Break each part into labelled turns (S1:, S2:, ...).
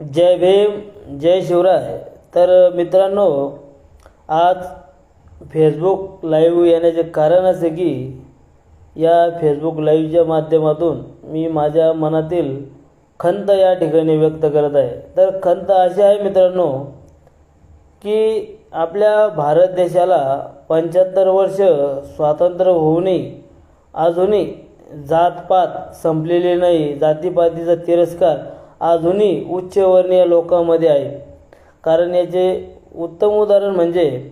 S1: जय भीम जय शिवराय. तर मित्रांनो आज फेसबुक लाईव्ह येण्याचे कारण असे की या फेसबुक लाईव्हच्या माध्यमातून मी माझ्या मनातील खंत या ठिकाणी व्यक्त करत आहे. तर खंत अशी आहे मित्रांनो की आपल्या भारत देशाला पंच्याहत्तर वर्ष स्वातंत्र्य होऊनही अजूनही जातपात संपलेली नाही. जातीपातीचा तिरस्कार अजूनही उच्चवर्णीय लोकांमध्ये आहे. कारण याचे उत्तम उदाहरण म्हणजे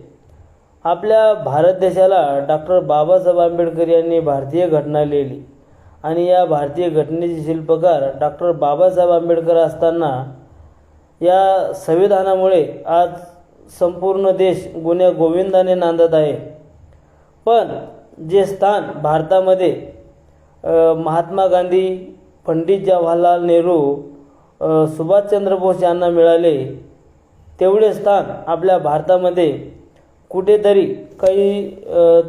S1: आपल्या भारत देशाला डॉक्टर बाबासाहेब आंबेडकर यांनी भारतीय घटना लिहिली. आणि या भारतीय घटनेचे शिल्पकार डॉक्टर बाबासाहेब आंबेडकर असताना या संविधानामुळे आज संपूर्ण देश गुन्ह्या गोविंदाने नांदत आहे. पण जे स्थान भारतामध्ये महात्मा गांधी पंडित जवाहरलाल नेहरू सुभाषचंद्र बोस यांना मिळाले तेवढे स्थान आपल्या भारतामध्ये कुठेतरी काही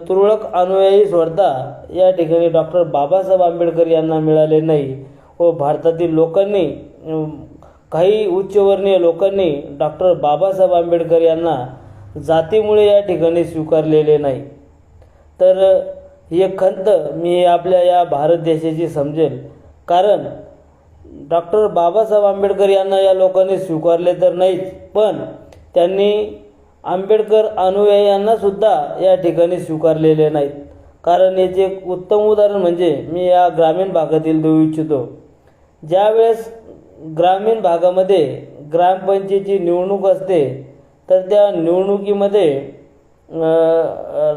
S1: तुरळक अनुयायी सोडता या ठिकाणी डॉक्टर बाबासाहेब आंबेडकर यांना मिळाले नाही व भारतातील लोकांनी काही उच्चवर्णीय लोकांनी डॉक्टर बाबासाहेब आंबेडकर यांना जातीमुळे या ठिकाणी स्वीकारलेले नाही. तर हे खंत मी आपल्या या भारत देशाची समजेल. कारण डॉक्टर बाबासाहेब आंबेडकर यांना या लोकांनी स्वीकारले तर नाहीच पण त्यांनी आंबेडकर अनुयायांना सुद्धा या ठिकाणी स्वीकारलेले नाहीत. कारण याचे एक उत्तम उदाहरण म्हणजे मी या ग्रामीण भागातील देऊ इच्छितो. ज्यावेळेस ग्रामीण भागामध्ये ग्रामपंचायतीची निवडणूक असते तर त्या निवडणुकीमध्ये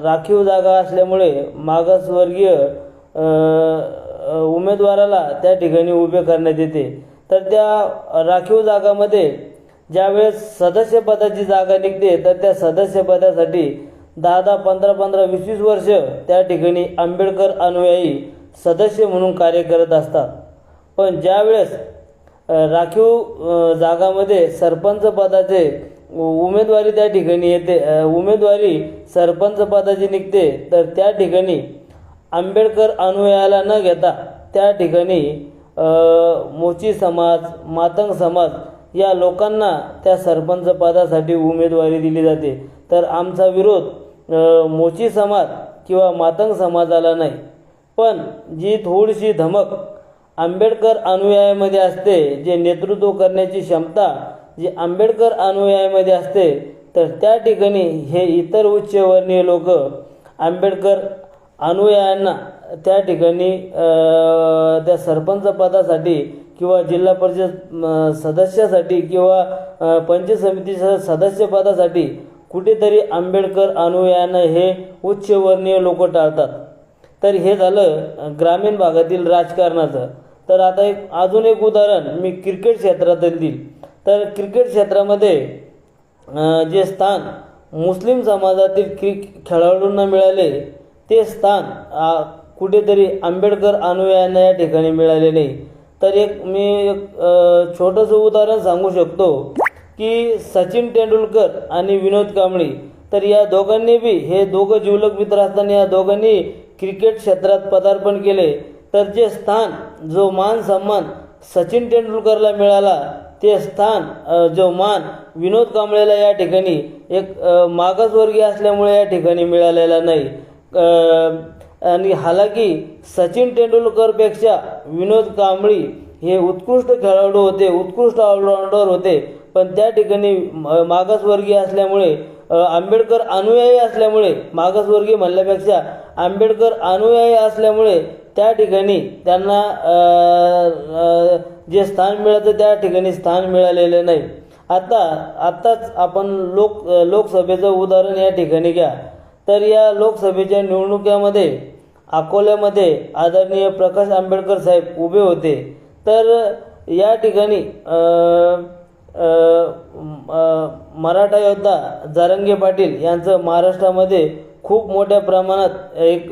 S1: राखीव जागा असल्यामुळे मागासवर्गीय उमेदवाराला त्या ठिकाणी उभे करण्यात येते. तर त्या राखीव जागामध्ये ज्यावेळेस सदस्यपदाची जागा निघते तर त्या सदस्यपदासाठी दहा दहा पंधरा पंधरा वीस वीस वर्ष त्या ठिकाणी आंबेडकर अनुयायी सदस्य म्हणून कार्य करत असतात. पण ज्यावेळेस राखीव जागामध्ये सरपंच पदाचे उ- उमेदवारी त्या ठिकाणी येते उमेदवारी सरपंच पदाची निघते तर त्या ठिकाणी आंबेडकर अनुयायाला न घेता त्या ठिकाणी मोची समाज मातंग समाज या लोकांना त्या सरपंचपदासाठी उमेदवारी दिली जाते. तर आमचा विरोध मोची समाज किंवा मातंग समाजाला नाही. पण जी थोडीशी धमक आंबेडकर अनुयायामध्ये असते जे नेतृत्व करण्याची क्षमता जी आंबेडकर अनुयायामध्ये असते तर त्या ठिकाणी हे इतर उच्चवर्णीय लोक आंबेडकर अनुयायांना त्या ठिकाणी त्या सरपंच पदासाठी किंवा जिल्हा परिषद सदस्यासाठी किंवा पंच पंचायत समितीच्या सदस्यपदासाठी कुठेतरी आंबेडकर अनुयायांना हे उच्चवर्णीय लोक टाळतात. तर हे झालं ग्रामीण भागातील राजकारणाचं. तर आता एक अजून एक उदाहरण मी क्रिकेट क्षेत्रातील देईल. तर क्रिकेट क्षेत्रामध्ये जे स्थान मुस्लिम समाजातील क्रि खेळाडूंना मिळाले ते स्थान कुठेतरी आंबेडकर अनुयायांना या ठिकाणी मिळाले नाही. तर एक मी एक छोटंसं उदाहरण सांगू शकतो की सचिन तेंडुलकर आणि विनोद कांबळी. तर या दोघांनी बी हे दोघं जीवलक मित्र असताना या दोघांनी क्रिकेट क्षेत्रात पदार्पण केले. तर जे स्थान जो मान सन्मान सचिन तेंडुलकरला मिळाला ते स्थान जो मान विनोद कांबळेला या ठिकाणी एक मागसवर्गीय मागासवर्गीय असल्यामुळे या ठिकाणी मिळालेला नाही. आणि हालाकी सचिन तेंडुलकरपेक्षा विनोद कांबळी हे उत्कृष्ट खेळाडू होते उत्कृष्ट ऑलराऊंडर होते. पण त्या ठिकाणी मागासवर्गीय असल्यामुळे आंबेडकर अनुयायी असल्यामुळे मागासवर्गीय म्हणल्यापेक्षा आंबेडकर अनुयायी असल्यामुळे त्या ठिकाणी त्यांना जे स्थान मिळालं त्या ठिकाणी स्थान मिळालेलं नाही. आता आत्ताच आपण लोक लोकसभेचं उदाहरण या ठिकाणी घ्या. तर या लोकसभेच्या निवडणुकीमध्ये अकोल्यामध्ये आदरणीय प्रकाश आंबेडकर साहेब उभे होते. तर या ठिकाणी मराठा योद्धा जारंगे पाटील यांचं महाराष्ट्रामध्ये खूप मोठ्या प्रमाणात एक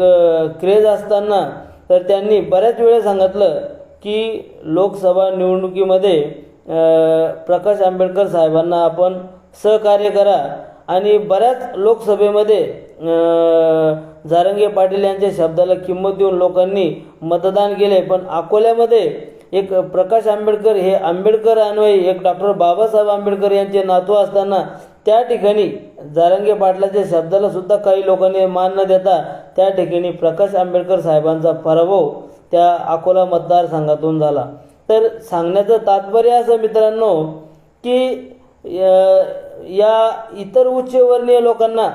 S1: क्रेज असताना तर त्यांनी बऱ्याच वेळा सांगितलं की लोकसभा निवडणुकीमध्ये प्रकाश आंबेडकर साहेबांना आपण सहकार्य करा. आणि बऱ्याच लोकसभेमध्ये जारंगे पाटील यांच्या शब्दाला किंमत देऊन लोकांनी मतदान केले. पण अकोल्यामध्ये एक प्रकाश आंबेडकर हे आंबेडकर अन्वयी एक डॉक्टर बाबासाहेब आंबेडकर यांचे नातू असताना त्या ठिकाणी जारंगे पाटलाच्या शब्दाला सुद्धा काही लोकांनी मान न देता त्या ठिकाणी प्रकाश आंबेडकर साहेबांचा पराभव त्या अकोला मतदारसंघातून झाला. तर सांगण्याचं तात्पर्य असं मित्रांनो की या इतर उच्चवर्णीय लोकांना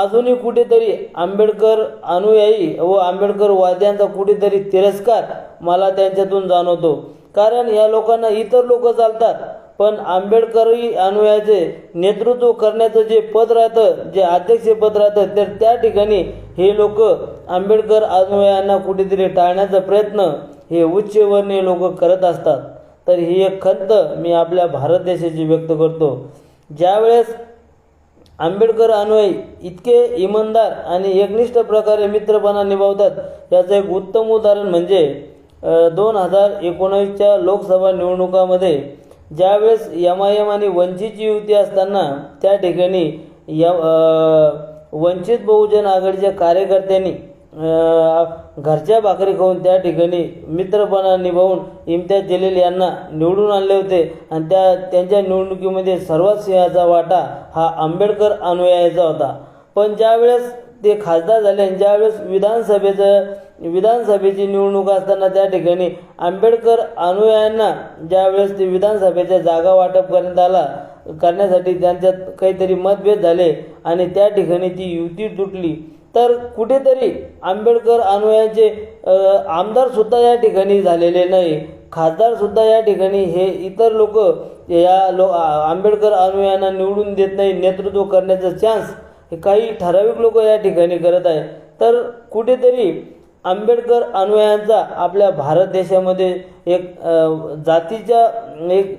S1: अजूनही कुठेतरी आंबेडकर अनुयायी व आंबेडकर वाद्यांचा कुठेतरी तिरस्कार मला त्यांच्यातून जाणवतो. कारण या लोकांना इतर लोक चालतात पण आंबेडकरी अनुयायाचे नेतृत्व करण्याचं जे पद राहतं जे अध्यक्षपद राहतं तर त्या ठिकाणी हे लोक आंबेडकर अनुयायांना कुठेतरी टाळण्याचा प्रयत्न हे उच्चवर्णीय लोक करत असतात. तर ही एक खंत मी आपल्या भारत देशाची व्यक्त करतो. ज्यावेळेस आंबेडकर अनुयायी इतके इमानदार आणि एकनिष्ठ प्रकारे मित्रपणा निभावतात याचं एक उत्तम उदाहरण म्हणजे दोन हजार एकोणावीसच्या लोकसभा निवडणुकामध्ये ज्यावेळेस एम आय एम आणि वंचितची युती असताना त्या ठिकाणी या वंचित बहुजन आघाडीच्या कार्यकर्त्यांनी घरच्या भाकरी खाऊन त्या ठिकाणी मित्रपणा निभावून इम्तियाज जलील यांना निवडून आणले होते. आणि त्या त्यांच्या निवडणुकीमध्ये सर्वात सिंहाचा वाटा हा आंबेडकर अनुयायाचा होता. पण ज्यावेळेस ते खासदार झाले आणि ज्यावेळेस विधानसभेचं विधानसभेची निवडणूक असताना त्या ठिकाणी आंबेडकर अनुयायांना ज्यावेळेस ते विधानसभेच्या जागा वाटप करण्यात आला करण्यासाठी त्यांच्यात काहीतरी मतभेद झाले आणि त्या ठिकाणी ती युती तुटली. तर कुठेतरी आंबेडकर अनुयायांचे आमदारसुद्धा या ठिकाणी झालेले नाही. खासदारसुद्धा या ठिकाणी हे इतर लोक या लो आंबेडकर अनुयायांना निवडून देत नाही नेतृत्व करण्याचा चान्स हे काही ठराविक लोक या ठिकाणी करत आहे. तर कुठेतरी आंबेडकर अनुयायांचा आपल्या भारत देशामध्ये एक जातीच्या एक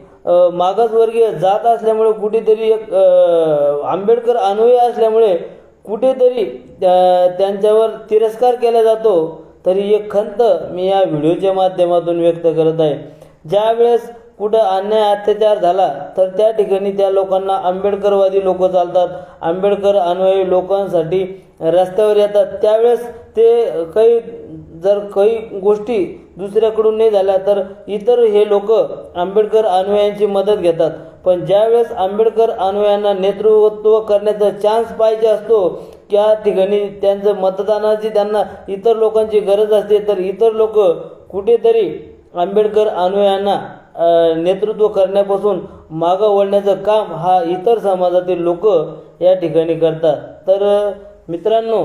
S1: मागासवर्गीय जात असल्यामुळे कुठेतरी एक आंबेडकर अनुयायी असल्यामुळे कुठेतरी त्या त्यांच्यावर तिरस्कार केला जातो तरी एक खंत मी या व्हिडिओच्या माध्यमातून व्यक्त करत आहे. ज्यावेळेस कुठं अन्याय अत्याचार झाला तर त्या ठिकाणी त्या लोकांना आंबेडकरवादी लोक चालतात. आंबेडकर अनुयायी लोकांसाठी रस्त्यावर येतात. त्यावेळेस ते काही जर काही गोष्टी दुसऱ्याकडून नाही झाल्या तर इतर हे लोक आंबेडकर अनुयायांची मदत घेतात. पण ज्यावेळेस आंबेडकर अनुयांना नेतृत्व करण्याचा चान्स पाहिजे असतो त्या ठिकाणी त्यांचं मतदानाची त्यांना इतर लोकांची गरज असते. तर इतर लोक कुठेतरी आंबेडकर अनुयांना नेतृत्व करण्यापासून मागं वळण्याचं काम हा इतर समाजातील लोक या ठिकाणी करतात. तर मित्रांनो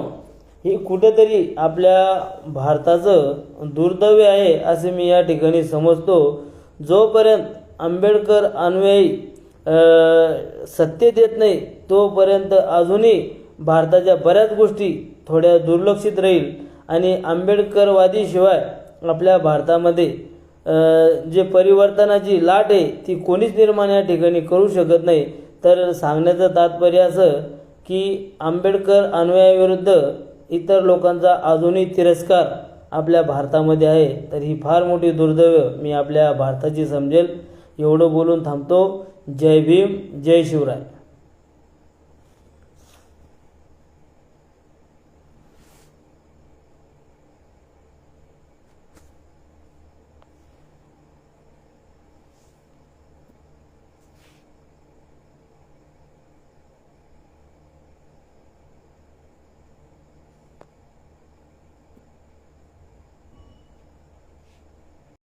S1: ही कुठेतरी आपल्या भारताचं दुर्दैव आहे असे मी या ठिकाणी समजतो. जोपर्यंत आंबेडकर अनुयायी सत्य सत्तेत येत नाही तोपर्यंत अजूनही भारताच्या बऱ्याच गोष्टी थोड्या दुर्लक्षित राहील. आणि आंबेडकरवादीशिवाय आपल्या भारतामध्ये जे परिवर्तनाची लाट आहे ती कोणीच निर्माण या ठिकाणी करू शकत नाही. तर सांगण्याचं तात्पर्य असं की आंबेडकर अन्वयाविरुद्ध इतर लोकांचा अजूनही तिरस्कार आपल्या भारतामध्ये आहे. तर ही फार मोठी दुर्दैव मी आपल्या भारताची समजेल. एवढं बोलून थांबतो. जय भीम जय शिवराय.